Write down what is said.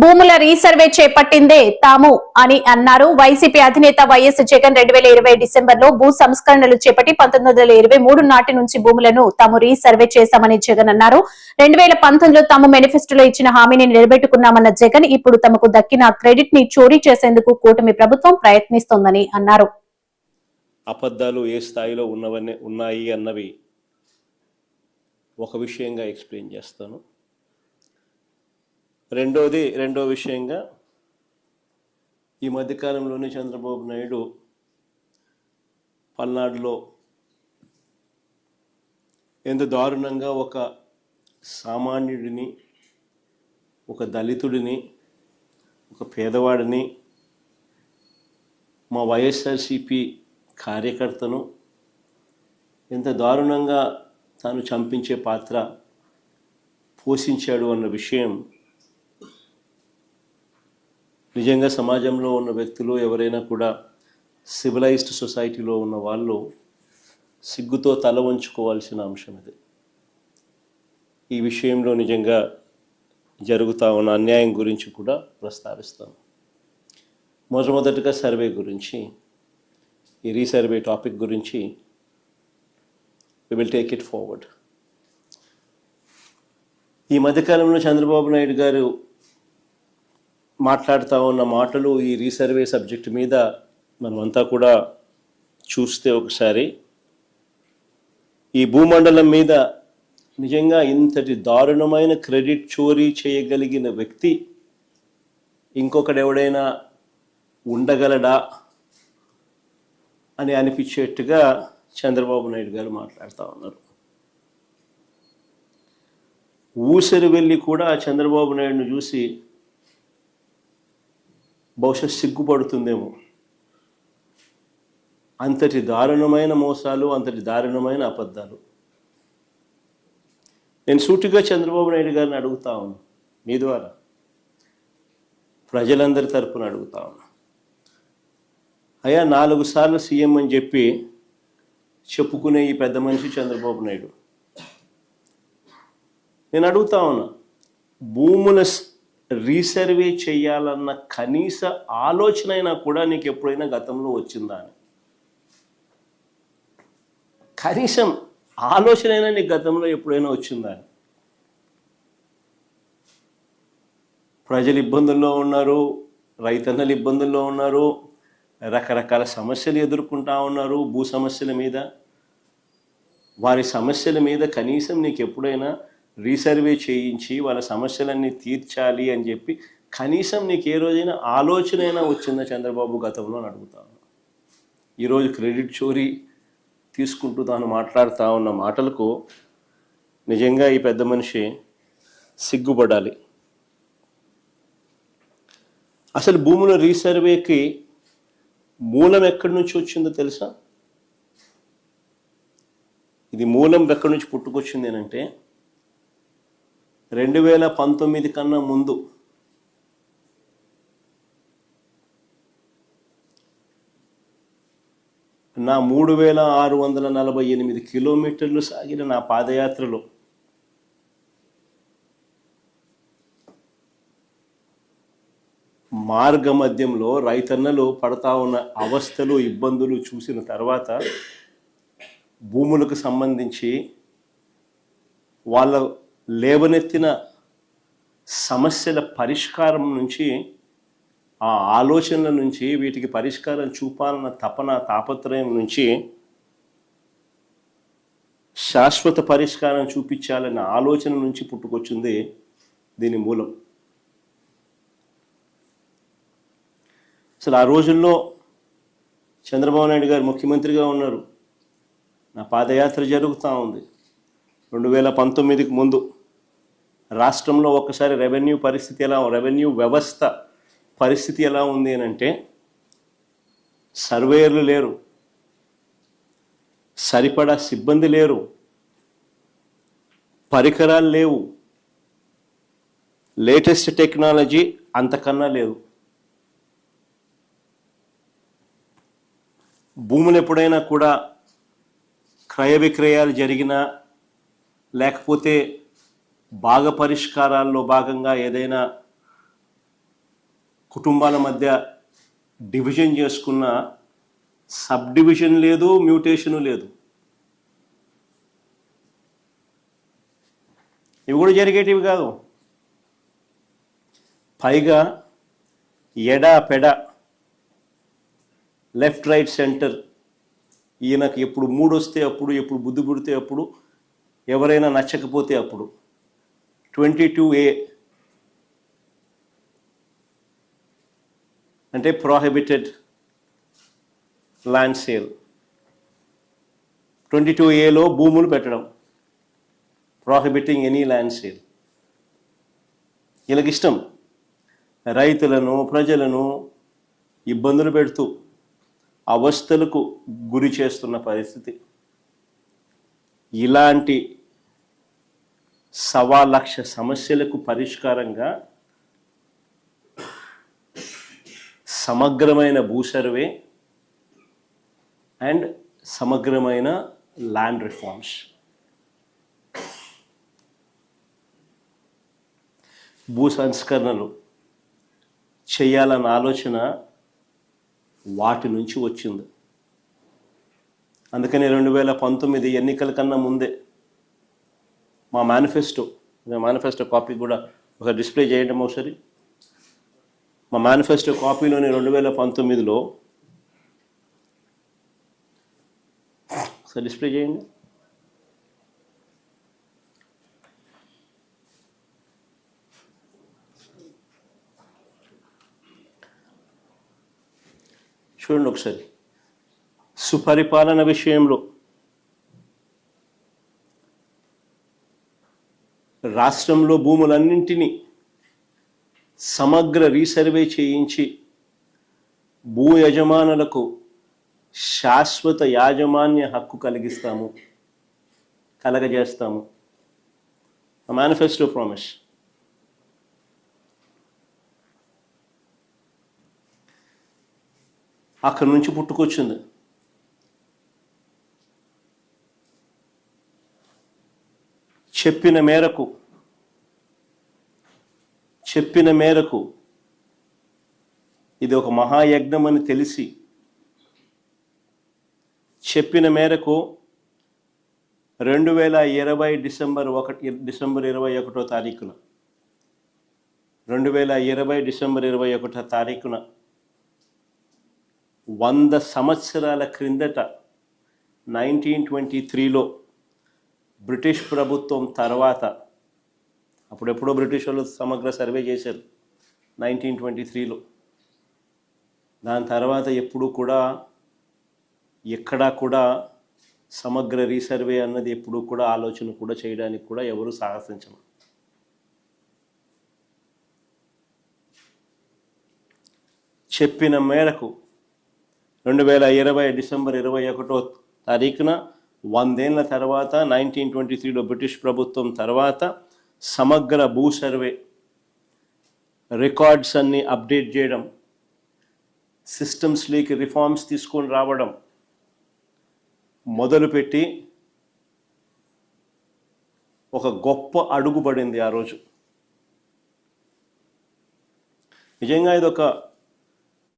భూముల రీసర్వే చేపట్టిందే తాము అని అన్నారు. వైసీపీ అధినేత వైఎస్ జగన్ రెండు వేల ఇరవై డిసెంబర్లో భూ సంస్కరణలు చేపట్టి పంతొమ్మిది వందల ఇరవై మూడు నాటి నుంచి భూములను తాము రీసర్వే చేశామని జగన్ అన్నారు. రెండు వేల పంతొమ్మిదిలో తాము మేనిఫెస్టోలో ఇచ్చిన హామీని నిలబెట్టుకున్నామన్న జగన్ ఇప్పుడు తమకు దక్కిన క్రెడిట్ని చోరీ చేసేందుకు కూటమి ప్రభుత్వం ప్రయత్నిస్తోందని అన్నారు. అబద్ధాలు ఏ స్థాయిలో ఉన్నవన్నీ ఉన్నాయి అన్నవి ఒక విషయంగా ఎక్స్ప్లెయిన్ చేస్తాను. రెండోది రెండో విషయంగా ఈ మధ్యకాలంలోనే చంద్రబాబు నాయుడు పల్నాడులో ఎంత దారుణంగా ఒక సామాన్యుడిని ఒక దళితుడిని ఒక పేదవాడిని మా వైఎస్ఆర్సిపి కార్యకర్తను ఎంత దారుణంగా తాను చంపించే పాత్ర పోషించాడు అన్న విషయం నిజంగా సమాజంలో ఉన్న వ్యక్తులు ఎవరైనా కూడా సివిలైజ్డ్ సొసైటీలో ఉన్న వాళ్ళు సిగ్గుతో తల వంచుకోవాల్సిన అంశం ఇది. ఈ విషయంలో నిజంగా జరుగుతా ఉన్న అన్యాయం గురించి కూడా ప్రస్తావిస్తాను. మొట్టమొదటిగా సర్వే గురించి ఈ రీసర్వే టాపిక్ గురించి we will take it forward ఈ మధ్యకాలంలో చంద్రబాబు నాయుడు గారు మాట్లాడుతూ ఉన్న మాటలు ఈ రీసర్వే సబ్జెక్ట్ మీద మనమంతా కూడా చూస్తే ఒకసారి. ఈ భూమండలం మీద నిజంగా ఇంతటి దారుణమైన క్రెడిట్ చోరీ చేయగలిగిన వ్యక్తి ఇంకొకడు ఎవడైనా ఉండగలడా అని అనిపించేట్టుగా చంద్రబాబు నాయుడు గారు మాట్లాడుతూ ఉన్నారు. ఊసరి వెళ్ళి కూడా చంద్రబాబు నాయుడును చూసి బహుశా సిగ్గుపడుతుందేమో. అంతటి దారుణమైన మోసాలు అంతటి దారుణమైన అబద్ధాలు. నేను సూటిగా చంద్రబాబు నాయుడు గారిని అడుగుతా ఉన్నాను మీ ద్వారా. ప్రజలందరి తరపున అడుగుతా ఉన్నా. అయ్యా నాలుగు సార్లు సీఎం అని చెప్పి చెప్పుకునే ఈ పెద్ద మనిషి చంద్రబాబు నాయుడు. నేను అడుగుతా ఉన్నా భూముల రీసర్వే చేయాలన్న కనీస ఆలోచన అయినా కూడా నీకు ఎప్పుడైనా గతంలో వచ్చిందా అని? కనీసం ఆలోచన అయినా నీకు గతంలో ఎప్పుడైనా వచ్చిందా అని? ప్రజలు ఇబ్బందుల్లో ఉన్నారు రైతన్నలు ఇబ్బందుల్లో ఉన్నారు రకరకాల సమస్యలు ఎదుర్కొంటా ఉన్నారు భూ సమస్యల మీద. వారి సమస్యల మీద కనీసం నీకు ఎప్పుడైనా రీసర్వే చేయించి వాళ్ళ సమస్యలన్నీ తీర్చాలి అని చెప్పి కనీసం నీకు ఏ రోజైనా ఆలోచన అయినా వచ్చిందా చంద్రబాబు గతంలో అని అడుగుతాను ఈరోజు క్రెడిట్ చోరీ తీసుకుంటూ తాను మాట్లాడుతూ ఉన్న మాటలకు నిజంగా ఈ పెద్ద మనిషి సిగ్గుపడాలి. అసలు భూముల రీసర్వేకి మూలం ఎక్కడి నుంచి వచ్చిందో తెలుసా? ఇది మూలం ఎక్కడి నుంచి పుట్టుకొచ్చింది అంటే రెండు వేల పంతొమ్మిది కన్నా ముందు. నా మూడు వేల ఆరు వందల నలభై ఎనిమిది కిలోమీటర్లు సాగిన నా పాదయాత్రలో మార్గ మధ్యంలో రైతన్నలు పడతా ఉన్న అవస్థలు ఇబ్బందులు చూసిన తర్వాత భూములకు సంబంధించి వాళ్ళ లేవనెత్తిన సమస్యల పరిష్కారం నుంచి ఆ ఆలోచనల నుంచి వీటికి పరిష్కారం చూపాలన్న తపన తాపత్రయం నుంచి శాశ్వత పరిష్కారం చూపించాలన్న ఆలోచన నుంచి పుట్టుకొచ్చింది దీని మూలం. అసలు ఆ రోజుల్లో చంద్రబాబు నాయుడు గారు ముఖ్యమంత్రిగా ఉన్నారు. నా పాదయాత్ర జరుగుతూ ఉంది. రెండు వేల పంతొమ్మిదికి ముందు రాష్ట్రంలో ఒక్కసారి రెవెన్యూ పరిస్థితి ఎలా రెవెన్యూ వ్యవస్థ పరిస్థితి ఎలా ఉంది అని అంటే సర్వేయర్లు లేరు సరిపడా సిబ్బంది లేరు పరికరాలు లేవు లేటెస్ట్ టెక్నాలజీ అంతకన్నా లేదు. భూములు ఎప్పుడైనా కూడా క్రయ విక్రయాలు జరిగినా లేకపోతే భాగ పరిష్కారాల్లో భాగంగా ఏదైనా కుటుంబాల మధ్య డివిజన్ చేసుకున్న సబ్ డివిజన్ లేదు మ్యూటేషను లేదు. ఇవి కూడా జరిగేటివి కాదు. పైగా ఎడా పెడ లెఫ్ట్ రైట్ సెంటర్ ఈయనకు ఎప్పుడు మూడు వస్తే అప్పుడు ఎప్పుడు బుద్ధి పుడితే అప్పుడు ఎవరైనా నచ్చకపోతే అప్పుడు ట్వంటీ టూ ఏ. అంటే prohibited land sale twenty two ఏలో భూములు పెట్టడం. ప్రోహిబిటింగ్ ఎనీ ల్యాండ్ సేల్ వీళ్ళకి ఇష్టం రైతులను ప్రజలను ఇబ్బందులు పెడుతూ అవస్థలకు గురి చేస్తున్న పరిస్థితి. ఇలాంటి సవా లక్ష సమస్యలకు పరిష్కారంగా సమగ్రమైన భూ సర్వే అండ్ సమగ్రమైన ల్యాండ్ రిఫార్మ్స్. భూ సంస్కరణలు చేయాలన్న ఆలోచన వాటి నుంచి వచ్చింది. అందుకని రెండు వేల పంతొమ్మిది ఎన్నికల కన్నా ముందే మా మేనిఫెస్టో మేనిఫెస్టో కాపీ కూడా ఒక డిస్ప్లే చేయడం ఒకసారి మా మేనిఫెస్టో కాపీలోని రెండు వేల పంతొమ్మిదిలో ఒకసారి డిస్ప్లే చేయండి. చూడండి ఒకసారి. సుపరిపాలన విషయంలో రాష్ట్రంలో భూములన్నింటినీ సమగ్ర రీసర్వే చేయించి భూ యజమానులకు శాశ్వత యాజమాన్య హక్కు కలిగిస్తాము కలగజేస్తాము. మేనిఫెస్టో ప్రామిస్ అక్కడి నుంచి పుట్టుకొచ్చింది. చెప్పిన మేరకు చెప్పిన మేరకు ఇది ఒక మహాయజ్ఞం అని తెలిసి చెప్పిన మేరకు రెండు వేల ఇరవై డిసెంబర్ ఒకటి డిసెంబర్ ఇరవై ఒకటో తారీఖున రెండు వేల ఇరవై డిసెంబర్ ఇరవై ఒకటో తారీఖున వంద సంవత్సరాల క్రిందట నైన్టీన్ ట్వంటీ త్రీలో బ్రిటిష్ ప్రభుత్వం తర్వాత అప్పుడెప్పుడో బ్రిటిష్ వాళ్ళు సమగ్ర సర్వే చేశారు నైన్టీన్ ట్వంటీ త్రీలో దాని తర్వాత ఎప్పుడు కూడా ఎక్కడా కూడా సమగ్ర రీసర్వే అన్నది ఎప్పుడు కూడా ఆలోచన కూడా చేయడానికి కూడా ఎవరు సాహసించరు. చెప్పిన మేరకు రెండు వేల ఇరవై డిసెంబర్ ఇరవై ఒకటో తారీఖున వందేళ్ళ తర్వాత నైన్టీన్ ట్వంటీ త్రీలో బ్రిటిష్ ప్రభుత్వం తర్వాత సమగ్ర భూ సర్వే రికార్డ్స్ అన్ని అప్డేట్ చేయడం సిస్టమ్స్లోకి రిఫార్మ్స్ తీసుకొని రావడం మొదలుపెట్టి ఒక గొప్ప అడుగు పడింది ఆ రోజు. నిజంగా ఇది ఒక